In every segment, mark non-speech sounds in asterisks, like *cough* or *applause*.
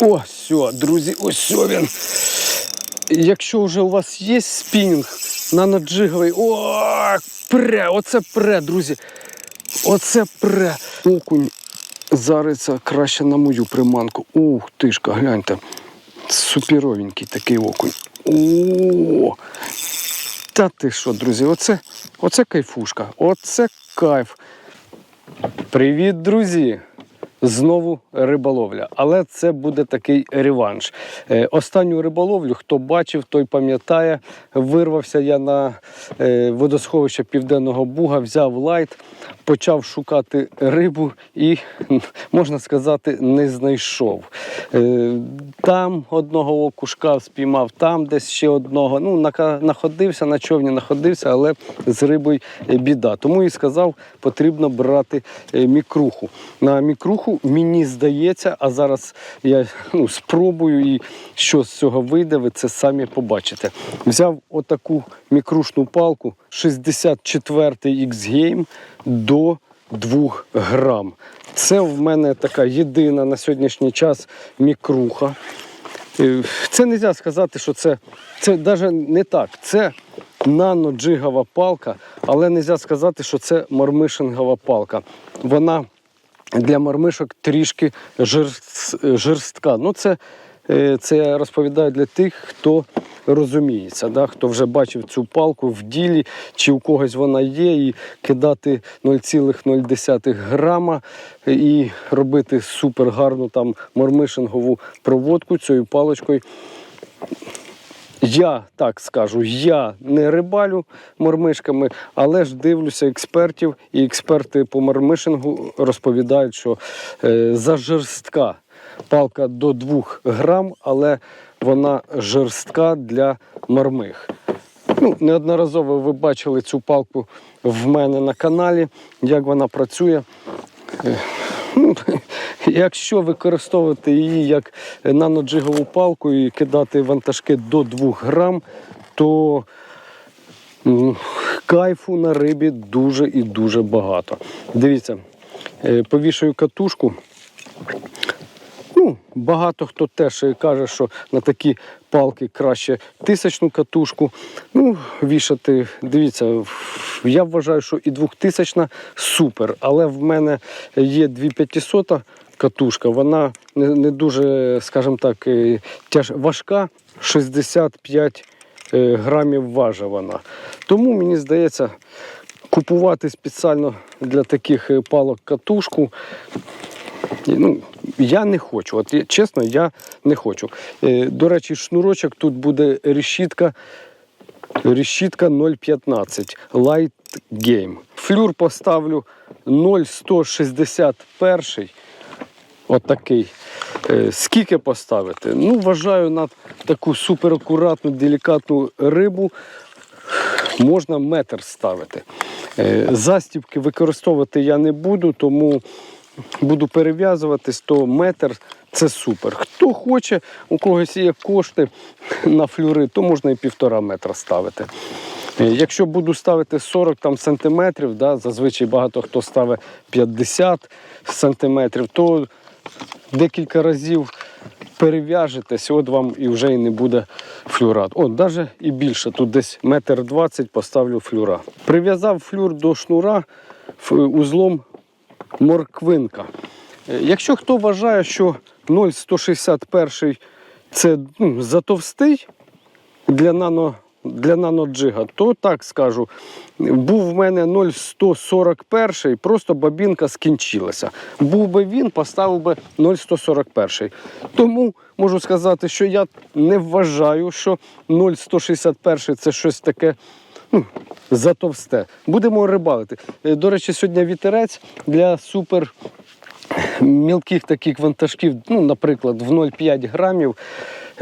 О, все, друзі, ось він. Якщо вже у вас є спінінг наноджиговий, о, пре, оце пре, друзі. Оце пре. Окунь зариться краще на мою приманку. Ух тишка, гляньте. Суперовенький такий окунь. О, та ти що, друзі, оце, оце кайфушка, оце кайф. Привіт, друзі! Знову риболовля, але це буде такий реванш. Е, Останню риболовлю, хто бачив, той пам'ятає. Вирвався я на е, водосховище Південного Буга, взяв лайт, почав шукати рибу і, можна сказати, не знайшов. Е, Там одного окушка спіймав, там десь ще одного. Ну, находився, на човні находився, але з рибою біда. Тому і сказав, потрібно брати мікруху. На мікруху мені здається, а зараз я ну, спробую і що з цього вийде, ви це самі побачите. Взяв отаку мікрушну палку 64-й X-Game до 2 грам. Це в мене така єдина на сьогоднішній час мікруха. Е, Це не можна сказати, що це, це навіть не так. Це наноджигова палка, але не можна сказати, що це мормишингова палка. Вона для мормишок трішки жорстка. Ну, це, е, це я розповідаю для тих, хто розуміється, да? хто вже бачив цю палку в ділі, чи у когось вона є, і кидати 0,0 грама і робити супер гарну там мормишингову проводку цією паличкою. Я так скажу, я не рибалю мормишками, але ж дивлюся експертів, і експерти по мормишингу розповідають, що е, зажорстка палка до 2 грам, але вона жорстка для мормих. Ну, неодноразово ви бачили цю палку в мене на каналі, як вона працює. Ну, *laughs* якщо використовувати її як наноджигову палку і кидати вантажки до 2 грам, то кайфу на рибі дуже і дуже багато. Дивіться, повішую катушку. Ну, багато хто теж каже, що на такі палки краще тисячну катушку. Ну, вішати, дивіться, я вважаю, що і двохтисячна супер. Але в мене є 2500 катушка, вона не, дуже, скажімо так, е, тяж, важка, 65 е, грамів важить вона. Тому мені здається, купувати спеціально для таких е, палок катушку Ну, я не хочу. От чесно, я не хочу. Е, до речі, шнурочок тут буде решітка. Решітка 0,15 Light Game. Флюр поставлю 0,161. Отакий. Е, скільки поставити? Ну, вважаю, на таку суперакуратну, делікатну рибу можна метр ставити. Е, Застібки використовувати я не буду, тому буду перев'язуватись, то метр це супер. Хто хоче, у когось є кошти на флюри, то можна і півтора метра ставити. Якщо буду ставити 40 там, сантиметрів, да, зазвичай багато хто ставить 50 сантиметрів, то декілька разів перев'яжетесь, от вам і вже і не буде флюра. О, навіть і більше. Тут десь метр двадцять поставлю флюра. Прив'язав флюр до шнура узлом морквинка. Е, Якщо хто вважає, що 0,161 це ну, затовстий для нано. Для наноджига, то так скажу, був в мене 0,141, просто бабінка скінчилася. Був би він, поставив би 0,141. Тому можу сказати, що я не вважаю, що 0,161 це щось таке ну, затовсте. Будемо рибалити. Е, До речі, сьогодні вітерець для супер мілких таких вантажків, ну, наприклад, в 0,5 грамів,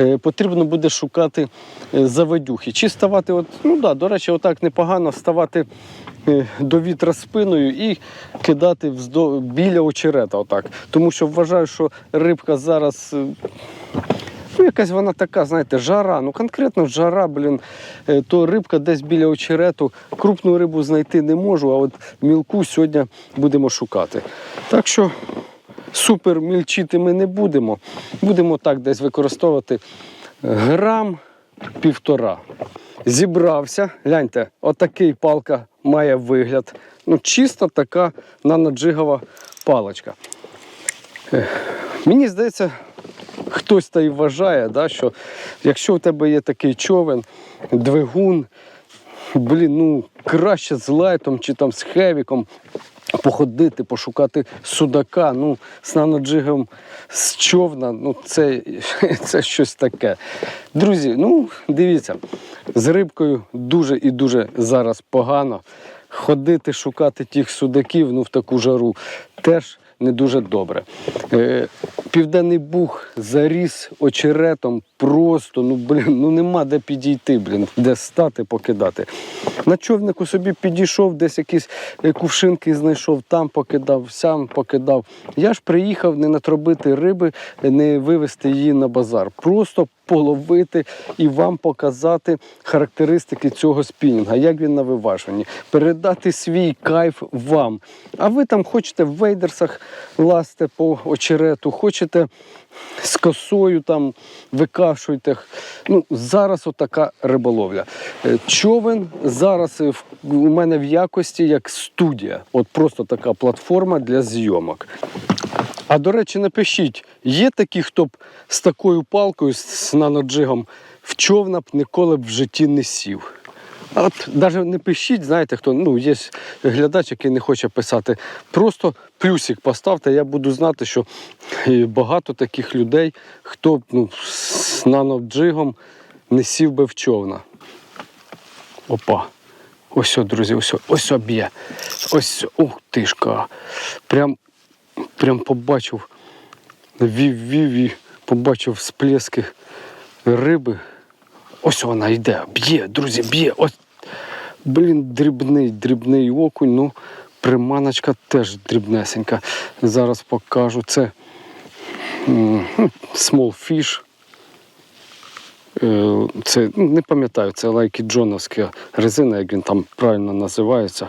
е, потрібно буде шукати е, заводюхи. Чи ставати, от, ну да, до речі, отак непогано ставати до вітра спиною і кидати вздо, біля очерета. Отак. Тому що вважаю, що рибка зараз. Е, якась вона така, знаєте, жара. Ну, конкретно жара, блін, е, то рибка десь біля очерету. Крупну рибу знайти не можу, а от мілку сьогодні будемо шукати. Так що Супер мільчити ми не будемо. Будемо так десь використовувати грам півтора. Зібрався. Гляньте, отакий палка має вигляд. Ну, чисто така наноджигова паличка. Е, Мені здається, хтось та й вважає, да, що якщо у тебе є такий човен, двигун, блін, ну краще з лайтом чи там з хевіком походити, пошукати судака, ну, з наноджигом з човна, ну це, *laughs* це щось таке. Друзі, ну дивіться, з рибкою дуже і дуже зараз погано. Ходити, шукати тих судаків ну, в таку жару теж не дуже добре. Е, Південний Буг заріс очеретом просто, ну блін, ну нема де підійти, блін, де стати, покидати. На човнику собі підійшов, десь якісь е, кувшинки знайшов, там покидав, сам покидав. Я ж приїхав не натробити риби, не вивезти її на базар. Просто половити і вам показати характеристики цього спінінга, як він на виважуванні, передати свій кайф вам. А ви там хочете в вейдерсах ласти по очерету, хочете з косою там викашуйте. Ну, зараз отака риболовля. Е, Човен зараз е, у мене в якості як студія. От просто така платформа для зйомок. А до речі, напишіть, є такі, хто б з такою палкою, з наноджигом, в човна б ніколи б в житті не сів. От навіть не пишіть, знаєте, хто ну, є глядач, який не хоче писати. Просто плюсик поставте, я буду знати, що е, багато таких людей, хто ну, з наноджигом не сів би в човна. Опа. Ось, друзі, ось, ось б'є. Ось, ух ти ж ка. Прям прям побачив, вів, вів і побачив сплески риби. Ось вона йде, б'є, друзі, б'є. Ось. Блін, дрібний, дрібний окунь, ну, приманочка теж дрібнесенька. Зараз покажу. Це small fish. Е, Це не пам'ятаю, це лайки Джоновська резина, як він там правильно називається.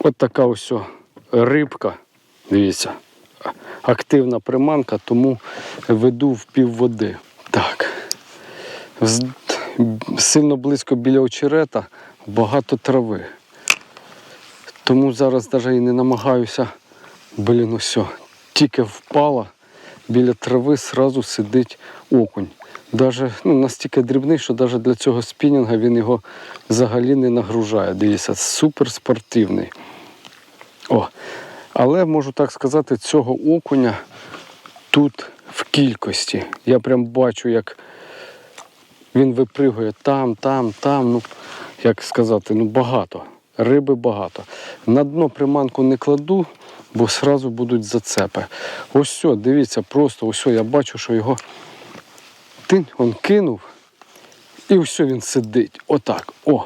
От така ось рибка. Дивіться, активна приманка, тому веду в півводи. Так. Сильно близько біля очерета багато трави. Тому зараз навіть і не намагаюся, блін, ось, тільки впала, біля трави сразу сидить окунь. Даже, ну, настільки дрібний, що навіть для цього спінінга він його взагалі не нагружає. Дивіться, супер спортивний. О, але можу так сказати, цього окуня тут в кількості. Я прям бачу, як він випригує там, там, там. Ну, як сказати, ну багато. Риби багато. На дно приманку не кладу, бо одразу будуть зацепи. Ось все, дивіться, просто ось все, я бачу, що його тинь, він кинув, і ось він сидить. Отак. О.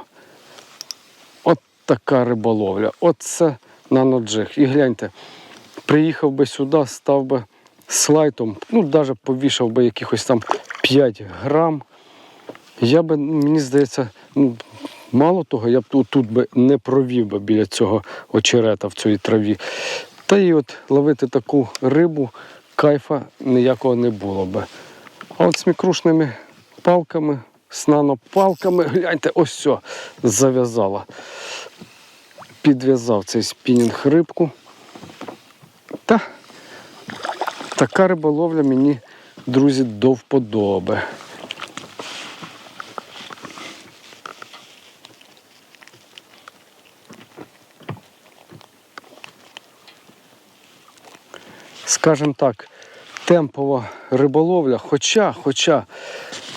От така риболовля. Оце наноджиг. І гляньте, приїхав би сюди, став би слайтом, ну навіть повішав би якихось там 5 грам. Я би, мені здається, ну, мало того, я б тут, тут би не провів би біля цього очерета в цій траві. Та і от ловити таку рибу, кайфа ніякого не було би. А от з мікрушними палками, з нанопалками, гляньте, ось все, зав'язала. Підв'язав цей спінінг рибку. Та така риболовля мені, друзі, до вподоби. Скажімо так, темпова риболовля. Хоча, хоча,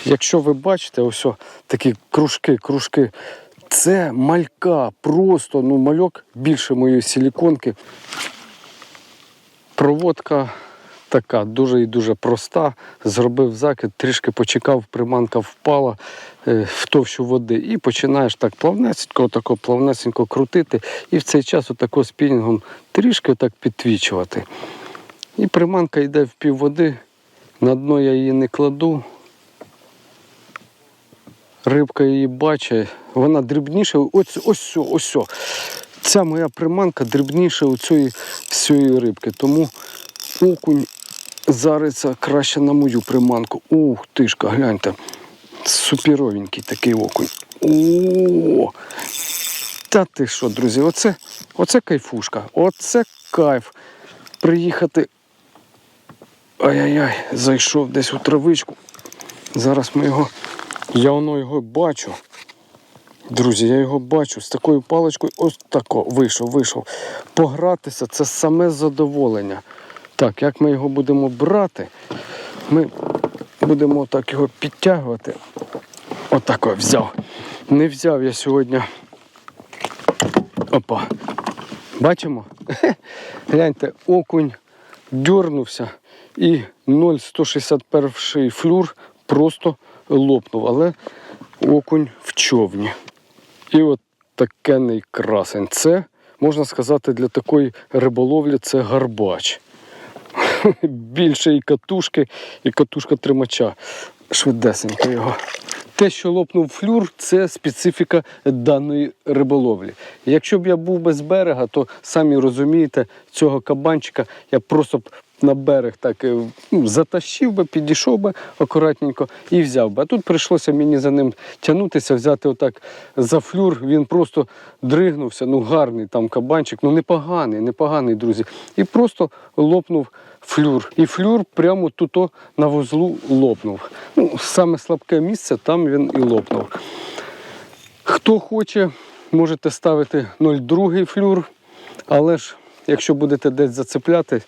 якщо ви бачите, ось такі кружки, кружки, це малька, просто ну, мальок більше моєї силіконки. Проводка така дуже і дуже проста. Зробив закид, трішки почекав, приманка впала е, в товщу води. І починаєш так плавнесенько, отако плавнесенько крутити. І в цей час отако спінінгом трішки так підтвічувати. І приманка йде в пів води, на дно я її не кладу. Рибка її бачить, вона дрібніша, ось ось ось. ця моя приманка дрібніша у цієї всієї рибки. Тому окунь зариться краще на мою приманку. Ух тишка, гляньте. Суперовенький такий окунь. О! Та ти що, друзі, оце, оце кайфушка, оце кайф. Приїхати. Ай-яй-яй, зайшов десь у травичку. Зараз ми його. Я воно його бачу. Друзі, я його бачу з такою паличкою, ось тако вийшов, вийшов. Погратися це саме задоволення. Так, як ми його будемо брати, ми будемо так його підтягувати. Отак о, взяв. Не взяв я сьогодні. Опа. Бачимо? *laughs* Гляньте, окунь дьорнувся і 0,161 флюр просто лопнув, але окунь в човні. І от такенний красень. Це, можна сказати, для такої риболовлі це гарбач. *laughs* Більше і катушки, і катушка тримача. Швидесенько його. Те, що лопнув флюр, це специфіка даної риболовлі. Якщо б я був без берега, то самі розумієте, цього кабанчика я просто б на берег так ну, затащив би, підійшов би акуратненько і взяв би. А тут прийшлося мені за ним тягнутися, взяти отак за флюр. Він просто дригнувся. Ну гарний там кабанчик, ну непоганий, непоганий, друзі. І просто лопнув флюр. І флюр прямо тут на вузлу лопнув. Ну, саме слабке місце, там він і лопнув. Хто хоче, можете ставити 0,2 флюр, але ж якщо будете десь зацепляти,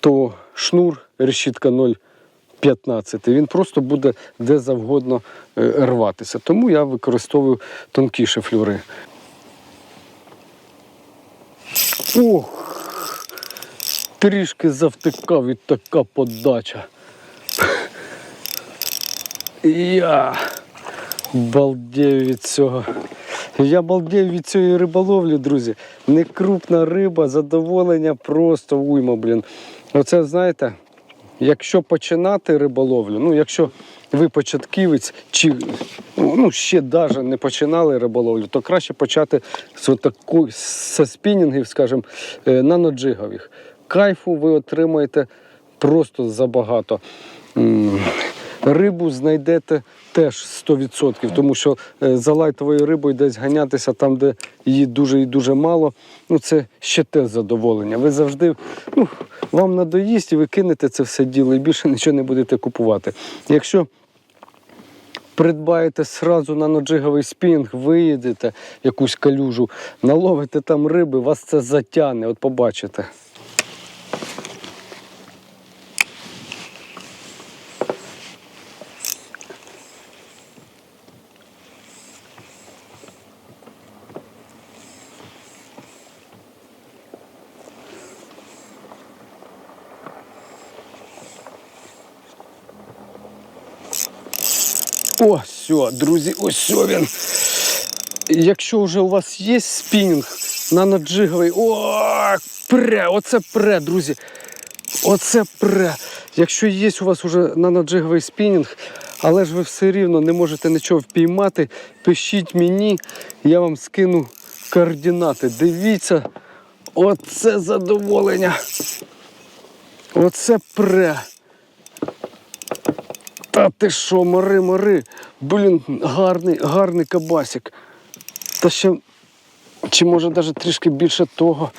то шнур решітка 0,15. Він просто буде де завгодно е, рватися. Тому я використовую тонкіші флюри. Ох! Трішки завтикав і така подача. Я балдею від цього. Я балдею від цієї риболовлі, друзі. Не крупна риба, задоволення просто уйма, блін. Оце знаєте, якщо починати риболовлю, ну якщо ви початківець, чи ну, ще навіть не починали риболовлю, то краще почати з отаку, з спінінгів, скажімо, е, наноджигових. Кайфу ви отримаєте просто забагато. Рибу знайдете теж 100%, тому що е, за лайтовою рибою десь ганятися там, де її дуже і дуже мало. Ну це ще те задоволення. Ви завжди ну, вам надоїсть і ви кинете це все діло і більше нічого не будете купувати. Якщо придбаєте сразу наноджиговий спінг, виїдете якусь калюжу, наловите там риби, вас це затягне, от побачите. О, все, друзі, ось він. Якщо вже у вас є спінінг наноджиговий, о, пре, оце пре, друзі. Оце пре. Якщо є у вас вже наноджиговий спінінг, але ж ви все рівно не можете нічого впіймати, пишіть мені, я вам скину координати. Дивіться, оце задоволення. Оце пре. Та ти що, мори, мори. Блін, гарний, гарний кабасик. Та ще, чи може навіть трішки більше того.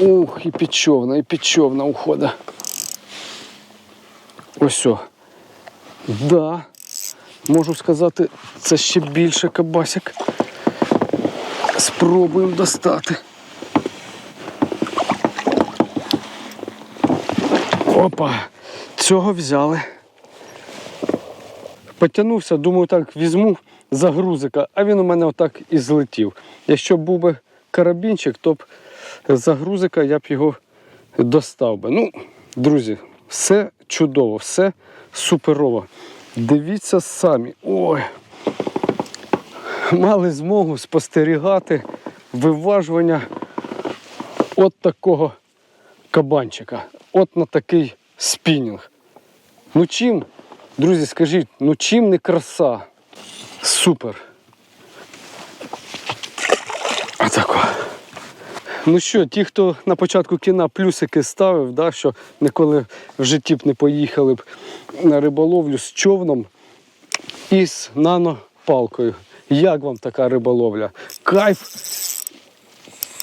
Ух, і підчовна, і підчовна ухода. Ось. Да. Можу сказати, це ще більше кабасик. Спробуємо достати. Опа, цього взяли. Потягнувся, думаю, так візьму за грузика, а він у мене отак і злетів. Якщо був би карабінчик, то б за грузика я б його достав би. Ну, друзі, все чудово, все суперово. Дивіться самі. Ой. Мали змогу спостерігати виважування от такого кабанчика, от на такий спінінг. Ну чим, друзі, скажіть, ну чим не краса? Супер. Отако. Ну що, ті, хто на початку кіна плюсики ставив, да, що ніколи в житті б не поїхали б на риболовлю з човном і з нанопалкою. Як вам така риболовля? Кайф.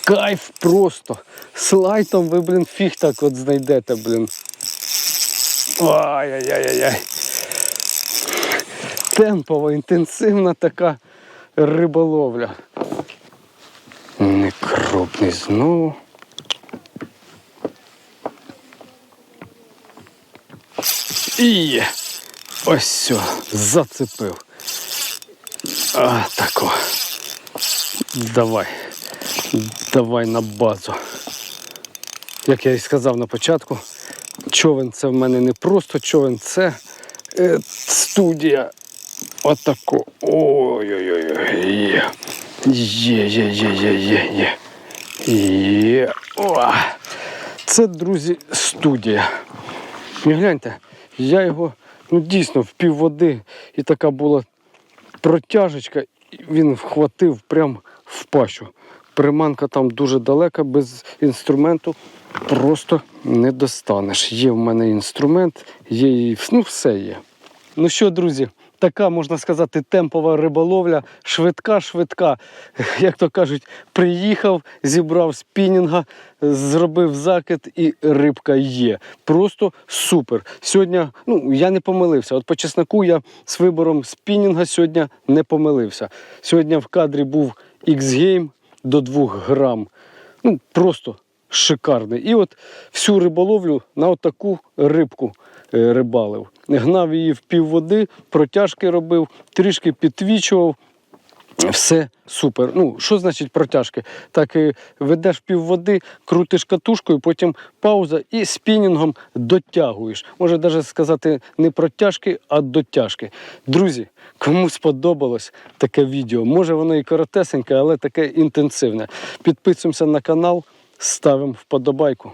Кайф просто. З лайтом ви, блін, фіг так от знайдете, блін. Ай-яй-яй-яй. Темпова, інтенсивна така риболовля. Некропний знову. І. Ось все, зацепив. А, тако. Давай. Давай на базу. Як я і сказав на початку, човен це в мене не просто човен, це е, студія. Отако. Ой-ой-ой. Є. Є, є, є, є, є, є. О! Це, друзі, студія. І гляньте, я його ну, дійсно в пів води і така була протяжечка, і він вхватив прям в пащу. Приманка там дуже далека, без інструменту просто не достанеш. Є в мене інструмент, є і ну, все є. Ну що, друзі, така можна сказати темпова риболовля, швидка, швидка. *laughs* Як то кажуть, приїхав, зібрав спінінга, зробив закид і рибка є. Просто супер. Сьогодні, ну я не помилився. От по чесноку я з вибором спінінга сьогодні не помилився. Сьогодні в кадрі був X-Game до 2 грам. Ну, просто шикарний. І от всю риболовлю на отаку рибку рибалив. Гнав її в пів води, протяжки робив, трішки підтвічував. Все супер. Ну, що значить протяжки? Так ведеш пів води, крутиш катушкою, потім пауза і спінінгом дотягуєш. Може навіть сказати не протяжки, а дотяжки. Друзі, кому сподобалось таке відео, може воно і коротесеньке, але таке інтенсивне. Підписуємося на канал, ставимо вподобайку.